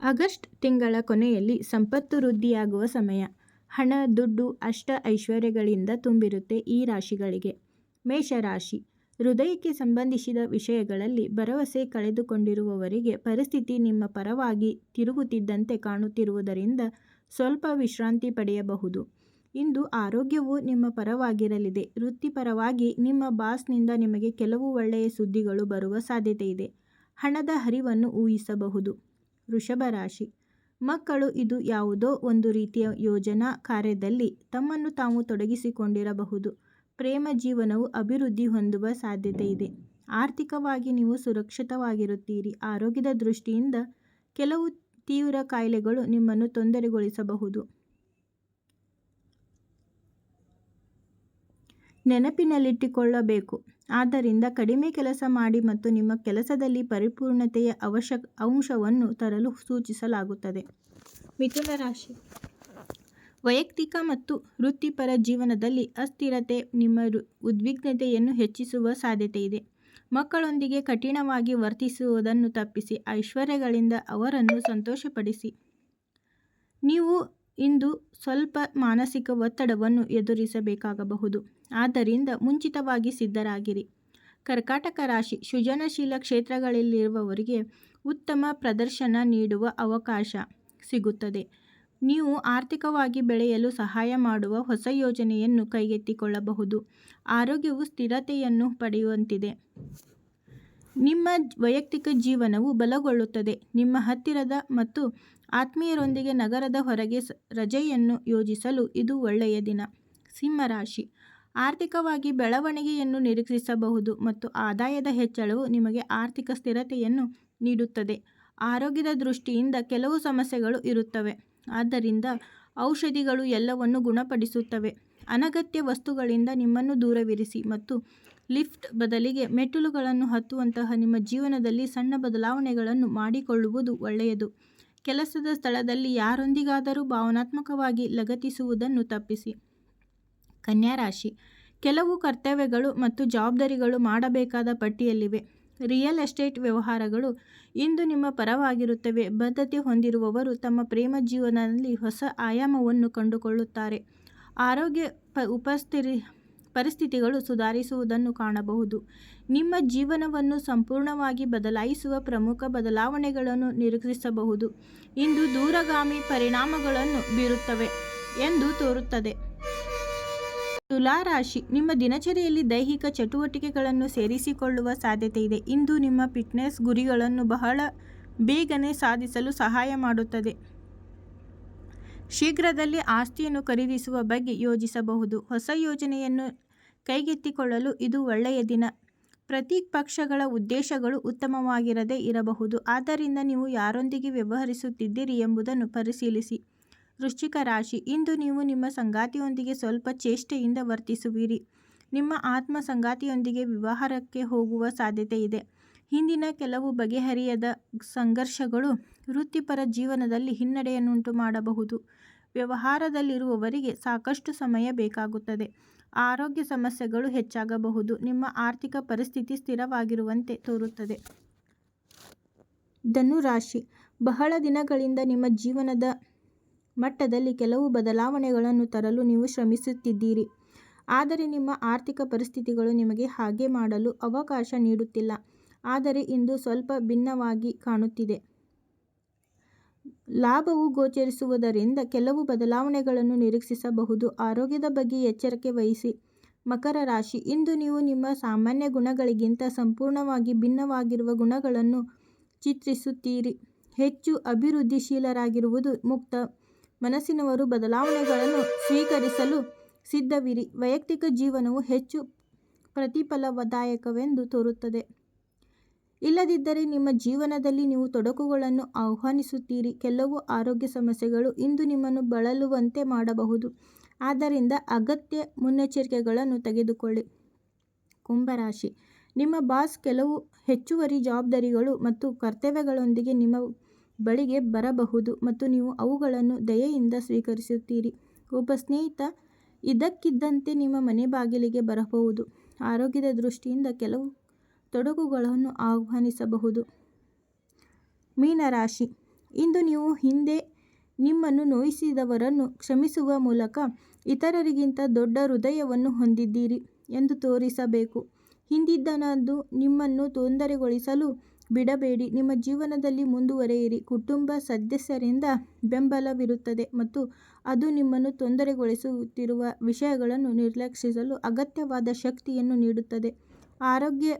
August ತಿಂಗಳ ಕೊನೆಯಲ್ಲಿ ಸಂಪತ್ತು ವೃದ್ಧಿಯಾಗುವ ಸಮಯ. ಹಣ, ದುಡ್ಡು, ಅಷ್ಟ ಐಶ್ವರ್ಯಗಳಿಂದ ತುಂಬಿರುತ್ತೆ ಈ ರಾಶಿಗಳಿಗೆ. ಮೇಷರಾಶಿ: ಹೃದಯಕ್ಕೆ ಸಂಬಂಧಿಸಿದ ವಿಷಯಗಳಲ್ಲಿ ಭರವಸೆ ಕಳೆದುಕೊಂಡಿರುವವರಿಗೆ ಪರಿಸ್ಥಿತಿ ನಿಮ್ಮ ಪರವಾಗಿ ತಿರುಗುತ್ತಿದ್ದಂತೆ ಕಾಣುತ್ತಿರುವುದರಿಂದ ಸ್ವಲ್ಪ ವಿಶ್ರಾಂತಿ ಪಡೆಯಬಹುದು. ಇಂದು ಆರೋಗ್ಯವು ನಿಮ್ಮ ಪರವಾಗಿರಲಿದೆ. ವೃತ್ತಿಪರವಾಗಿ ನಿಮ್ಮ ಬಾಸ್ನಿಂದ ನಿಮಗೆ ಕೆಲವು ಒಳ್ಳೆಯ ಸುದ್ದಿಗಳು ಬರುವ ಸಾಧ್ಯತೆ ಇದೆ ಹಣದ ಹರಿವನ್ನು ಊಹಿಸಬಹುದು. ವೃಷಭ ರಾಶಿ: ಮಕ್ಕಳು ಇದು ಯಾವುದೋ ಒಂದು ರೀತಿಯ ಯೋಜನಾ ಕಾರ್ಯದಲ್ಲಿ ತಮ್ಮನ್ನು ತಾವು ತೊಡಗಿಸಿಕೊಂಡಿರಬಹುದು. ಪ್ರೇಮ ಜೀವನವು ಅಭಿವೃದ್ಧಿ ಹೊಂದುವ ಸಾಧ್ಯತೆ ಇದೆ ಆರ್ಥಿಕವಾಗಿ ನೀವು ಸುರಕ್ಷಿತವಾಗಿರುತ್ತೀರಿ. ಆರೋಗ್ಯದ ದೃಷ್ಟಿಯಿಂದ ಕೆಲವು ತೀವ್ರ ಕಾಯಿಲೆಗಳು ನಿಮ್ಮನ್ನು ತೊಂದರೆಗೊಳಿಸಬಹುದು. ನೆನಪಿನಲ್ಲಿಟ್ಟುಕೊಳ್ಳಬೇಕು. ಆದ್ದರಿಂದ ಕಡಿಮೆ ಕೆಲಸ ಮಾಡಿ ಮತ್ತು ನಿಮ್ಮ ಕೆಲಸದಲ್ಲಿ ಪರಿಪೂರ್ಣತೆಯ ಅವಶ್ಯ ಅಂಶವನ್ನು ತರಲು ಸೂಚಿಸಲಾಗುತ್ತದೆ. ಮಿಥುನ ರಾಶಿ: ವೈಯಕ್ತಿಕ ಮತ್ತು ವೃತ್ತಿಪರ ಜೀವನದಲ್ಲಿ ಅಸ್ಥಿರತೆ, ನಿಮ್ಮ ಉದ್ವಿಗ್ನತೆಯನ್ನು ಹೆಚ್ಚಿಸುವ ಸಾಧ್ಯತೆ ಇದೆ ಮಕ್ಕಳೊಂದಿಗೆ ಕಠಿಣವಾಗಿ ವರ್ತಿಸುವುದನ್ನು ತಪ್ಪಿಸಿ, ಐಶ್ವರ್ಯಗಳಿಂದ ಅವರನ್ನು ಸಂತೋಷಪಡಿಸಿ. ನೀವು ಇಂದು ಸ್ವಲ್ಪ ಮಾನಸಿಕ ಒತ್ತಡವನ್ನು ಎದುರಿಸಬೇಕಾಗಬಹುದು. ಆದ್ದರಿಂದ ಮುಂಚಿತವಾಗಿ ಸಿದ್ಧರಾಗಿರಿ. ಕರ್ಕಾಟಕ ರಾಶಿ: ಸೃಜನಶೀಲ ಕ್ಷೇತ್ರಗಳಲ್ಲಿರುವವರಿಗೆ ಉತ್ತಮ ಪ್ರದರ್ಶನ ನೀಡುವ ಅವಕಾಶ ಸಿಗುತ್ತದೆ. ನೀವು ಆರ್ಥಿಕವಾಗಿ ಬೆಳೆಯಲು ಸಹಾಯ ಮಾಡುವ ಹೊಸ ಯೋಜನೆಯನ್ನು ಕೈಗೆತ್ತಿಕೊಳ್ಳಬಹುದು. ಆರೋಗ್ಯವು ಸ್ಥಿರತೆಯನ್ನು ಪಡೆಯುವಂತಿದೆ. ನಿಮ್ಮ ವೈಯಕ್ತಿಕ ಜೀವನವು ಬಲಗೊಳ್ಳುತ್ತದೆ. ನಿಮ್ಮ ಹತ್ತಿರದ ಮತ್ತು ಆತ್ಮೀಯರೊಂದಿಗೆ ನಗರದ ಹೊರಗೆ ರಜೆಯನ್ನು ಯೋಜಿಸಲು ಇದು ಒಳ್ಳೆಯ ದಿನ. ಸಿಂಹರಾಶಿ ಆರ್ಥಿಕವಾಗಿ ಬೆಳವಣಿಗೆಯನ್ನು ನಿರೀಕ್ಷಿಸಬಹುದು ಮತ್ತು ಆದಾಯದ ಹೆಚ್ಚಳವು ನಿಮಗೆ ಆರ್ಥಿಕ ಸ್ಥಿರತೆಯನ್ನು ನೀಡುತ್ತದೆ. ಆರೋಗ್ಯದ ದೃಷ್ಟಿಯಿಂದ ಕೆಲವು ಸಮಸ್ಯೆಗಳು ಇರುತ್ತವೆ. ಆದ್ದರಿಂದ ಔಷಧಿಗಳು ಎಲ್ಲವನ್ನು ಗುಣಪಡಿಸುತ್ತವೆ. ಅನಗತ್ಯ ವಸ್ತುಗಳಿಂದ ನಿಮ್ಮನ್ನು ದೂರವಿರಿಸಿ ಮತ್ತು ಲಿಫ್ಟ್ ಬದಲಿಗೆ ಮೆಟ್ಟಿಲುಗಳನ್ನು ಹತ್ತುವಂತಹ ನಿಮ್ಮ ಜೀವನದಲ್ಲಿ ಸಣ್ಣ ಬದಲಾವಣೆಗಳನ್ನು ಮಾಡಿಕೊಳ್ಳುವುದು ಒಳ್ಳೆಯದು. ಕೆಲಸದ ಸ್ಥಳದಲ್ಲಿ ಯಾರೊಂದಿಗಾದರೂ ಭಾವನಾತ್ಮಕವಾಗಿ ಲಗತ್ತಿಸುವುದನ್ನು ತಪ್ಪಿಸಿ. ಕನ್ಯಾ ರಾಶಿ: ಕೆಲವು ಕರ್ತವ್ಯಗಳು ಮತ್ತು ಜವಾಬ್ದಾರಿಗಳು ಮಾಡಬೇಕಾದ ಪಟ್ಟಿಯಲ್ಲಿವೆ. ರಿಯಲ್ ಎಸ್ಟೇಟ್ ವ್ಯವಹಾರಗಳು ಇಂದು ನಿಮ್ಮ ಪರವಾಗಿರುತ್ತವೆ. ಬದ್ಧತೆ ಹೊಂದಿರುವವರು ತಮ್ಮ ಪ್ರೇಮ ಜೀವನದಲ್ಲಿ ಹೊಸ ಆಯಾಮವನ್ನು ಕಂಡುಕೊಳ್ಳುತ್ತಾರೆ. ಆರೋಗ್ಯ ಪರಿಸ್ಥಿತಿಗಳು ಸುಧಾರಿಸುವುದನ್ನು ಕಾಣಬಹುದು. ನಿಮ್ಮ ಜೀವನವನ್ನು ಸಂಪೂರ್ಣವಾಗಿ ಬದಲಾಯಿಸುವ ಪ್ರಮುಖ ಬದಲಾವಣೆಗಳನ್ನು ನಿರೀಕ್ಷಿಸಬಹುದು. ಇಂದು ದೂರಗಾಮಿ ಪರಿಣಾಮಗಳನ್ನು ಬೀರುತ್ತವೆ ಎಂದು ತೋರುತ್ತದೆ. ತುಲಾರಾಶಿ, ನಿಮ್ಮ ದಿನಚರಿಯಲ್ಲಿ ದೈಹಿಕ ಚಟುವಟಿಕೆಗಳನ್ನು ಸೇರಿಸಿಕೊಳ್ಳುವ ಸಾಧ್ಯತೆ ಇದೆ ಇಂದು ನಿಮ್ಮ ಫಿಟ್ನೆಸ್ ಗುರಿಗಳನ್ನು ಬಹಳ ಬೇಗನೆ ಸಾಧಿಸಲು ಸಹಾಯ ಮಾಡುತ್ತದೆ. ಶೀಘ್ರದಲ್ಲೇ ಆಸ್ತಿಯನ್ನು ಖರೀದಿಸುವ ಬಗ್ಗೆ ಯೋಜಿಸಬಹುದು ಹೊಸ ಯೋಜನೆಯನ್ನು ಕೈಗೆತ್ತಿಕೊಳ್ಳಲು ಇದು ಒಳ್ಳೆಯ ದಿನ. ಪ್ರತಿ ಪಕ್ಷಗಳ ಉದ್ದೇಶಗಳು ಉತ್ತಮವಾಗಿರದೇ ಇರಬಹುದು. ಆದ್ದರಿಂದ ನೀವು ಯಾರೊಂದಿಗೆ ವ್ಯವಹರಿಸುತ್ತಿದ್ದೀರಿ ಎಂಬುದನ್ನು ಪರಿಶೀಲಿಸಿ. ವೃಶ್ಚಿಕ ರಾಶಿ: ಇಂದು ನೀವು ನಿಮ್ಮ ಸಂಗಾತಿಯೊಂದಿಗೆ ಸ್ವಲ್ಪ ಚೇಷ್ಟೆಯಿಂದ ವರ್ತಿಸುವಿರಿ. ನಿಮ್ಮ ಆತ್ಮ ಸಂಗಾತಿಯೊಂದಿಗೆ ವಿವಾಹಕ್ಕೆ ಹೋಗುವ ಸಾಧ್ಯತೆ ಇದೆ ಹಿಂದಿನ ಕೆಲವು ಬಗೆಹರಿಯದ ಸಂಘರ್ಷಗಳು ವೃತ್ತಿಪರ ಜೀವನದಲ್ಲಿ ಹಿನ್ನಡೆಯನ್ನುಂಟುಮಾಡಬಹುದು. ವ್ಯವಹಾರದಲ್ಲಿರುವವರಿಗೆ ಸಾಕಷ್ಟು ಸಮಯ ಬೇಕಾಗುತ್ತದೆ. ಆರೋಗ್ಯ ಸಮಸ್ಯೆಗಳು ಹೆಚ್ಚಾಗಬಹುದು. ನಿಮ್ಮ ಆರ್ಥಿಕ ಪರಿಸ್ಥಿತಿ ಸ್ಥಿರವಾಗಿರುವಂತೆ ತೋರುತ್ತದೆ. ಧನುರಾಶಿ ಬಹಳ ದಿನಗಳಿಂದ ನಿಮ್ಮ ಜೀವನದ ಮಟ್ಟದಲ್ಲಿ ಕೆಲವು ಬದಲಾವಣೆಗಳನ್ನು ತರಲು ನೀವು ಶ್ರಮಿಸುತ್ತಿದ್ದೀರಿ. ಆದರೆ ನಿಮ್ಮ ಆರ್ಥಿಕ ಪರಿಸ್ಥಿತಿಗಳು ನಿಮಗೆ ಹಾಗೆ ಮಾಡಲು ಅವಕಾಶ ನೀಡುತ್ತಿಲ್ಲ. ಆದರೆ ಇಂದು ಸ್ವಲ್ಪ ಭಿನ್ನವಾಗಿ ಕಾಣುತ್ತಿದೆ. ಲಾಭವು ಗೋಚರಿಸುವುದರಿಂದ ಕೆಲವು ಬದಲಾವಣೆಗಳನ್ನು ನಿರೀಕ್ಷಿಸಬಹುದು. ಆರೋಗ್ಯದ ಬಗ್ಗೆ ಎಚ್ಚರಿಕೆ ವಹಿಸಿ. ಮಕರ ರಾಶಿ: ಇಂದು ನೀವು ನಿಮ್ಮ ಸಾಮಾನ್ಯ ಗುಣಗಳಿಗಿಂತ ಸಂಪೂರ್ಣವಾಗಿ ಭಿನ್ನವಾಗಿರುವ ಗುಣಗಳನ್ನು ಚಿತ್ರಿಸುತ್ತೀರಿ. ಹೆಚ್ಚು ಅಭಿವೃದ್ಧಿಶೀಲರಾಗಿರುವುದು ಮುಕ್ತ ಮನಸ್ಸಿನವರು ಬದಲಾವಣೆಗಳನ್ನು ಸ್ವೀಕರಿಸಲು ಸಿದ್ಧವಿರಿ. ವೈಯಕ್ತಿಕ ಜೀವನವು ಹೆಚ್ಚು ಪ್ರತಿಫಲದಾಯಕವೆಂದು ತೋರುತ್ತದೆ. ಇಲ್ಲದಿದ್ದರೆ ನಿಮ್ಮ ಜೀವನದಲ್ಲಿ ನೀವು ತೊಡಕುಗಳನ್ನು ಆಹ್ವಾನಿಸುತ್ತೀರಿ. ಕೆಲವು ಆರೋಗ್ಯ ಸಮಸ್ಯೆಗಳು ಇಂದು ನಿಮ್ಮನ್ನು ಬಳಲುವಂತೆ ಮಾಡಬಹುದು. ಆದ್ದರಿಂದ ಅಗತ್ಯ ಮುನ್ನೆಚ್ಚರಿಕೆಗಳನ್ನು ತೆಗೆದುಕೊಳ್ಳಿ. ಕುಂಭರಾಶಿ ನಿಮ್ಮ ಬಾಸ್ ಕೆಲವು ಹೆಚ್ಚುವರಿ ಜವಾಬ್ದಾರಿಗಳು ಮತ್ತು ಕರ್ತವ್ಯಗಳೊಂದಿಗೆ ನಿಮ್ಮ ಬಳಿಗೆ ಬರಬಹುದು ಮತ್ತು ನೀವು ಅವುಗಳನ್ನು ದಯೆಯಿಂದ ಸ್ವೀಕರಿಸುತ್ತೀರಿ. ಒಬ್ಬ ಸ್ನೇಹಿತ ಇದ್ದಕ್ಕಿದ್ದಂತೆ ನಿಮ್ಮ ಮನೆ ಬಾಗಿಲಿಗೆ ಬರಬಹುದು. ಆರೋಗ್ಯದ ದೃಷ್ಟಿಯಿಂದ ಕೆಲವು ತೊಡಕುಗಳನ್ನು ಆಹ್ವಾನಿಸಬಹುದು. ಮೀನರಾಶಿ ಇಂದು ನೀವು ಹಿಂದೆ ನಿಮ್ಮನ್ನು ನೋಯಿಸಿದವರನ್ನು ಕ್ಷಮಿಸುವ ಮೂಲಕ ಇತರರಿಗಿಂತ ದೊಡ್ಡ ಹೃದಯವನ್ನು ಹೊಂದಿದ್ದೀರಿ ಎಂದು ತೋರಿಸಬೇಕು. ಹಿಂದಿದ್ದನದು ನಿಮ್ಮನ್ನು ತೊಂದರೆಗೊಳಿಸಲು ಬಿಡಬೇಡಿ. ನಿಮ್ಮ ಜೀವನದಲ್ಲಿ ಮುಂದುವರೆಯಿರಿ ಕುಟುಂಬ ಸದಸ್ಯರಿಂದ ಬೆಂಬಲವಿರುತ್ತದೆ ಮತ್ತು ಅದು ನಿಮ್ಮನ್ನು ತೊಂದರೆಗೊಳಿಸುತ್ತಿರುವ ವಿಷಯಗಳನ್ನು ನಿರ್ಲಕ್ಷಿಸಲು ಅಗತ್ಯವಾದ ಶಕ್ತಿಯನ್ನು ನೀಡುತ್ತದೆ. ಆರೋಗ್ಯ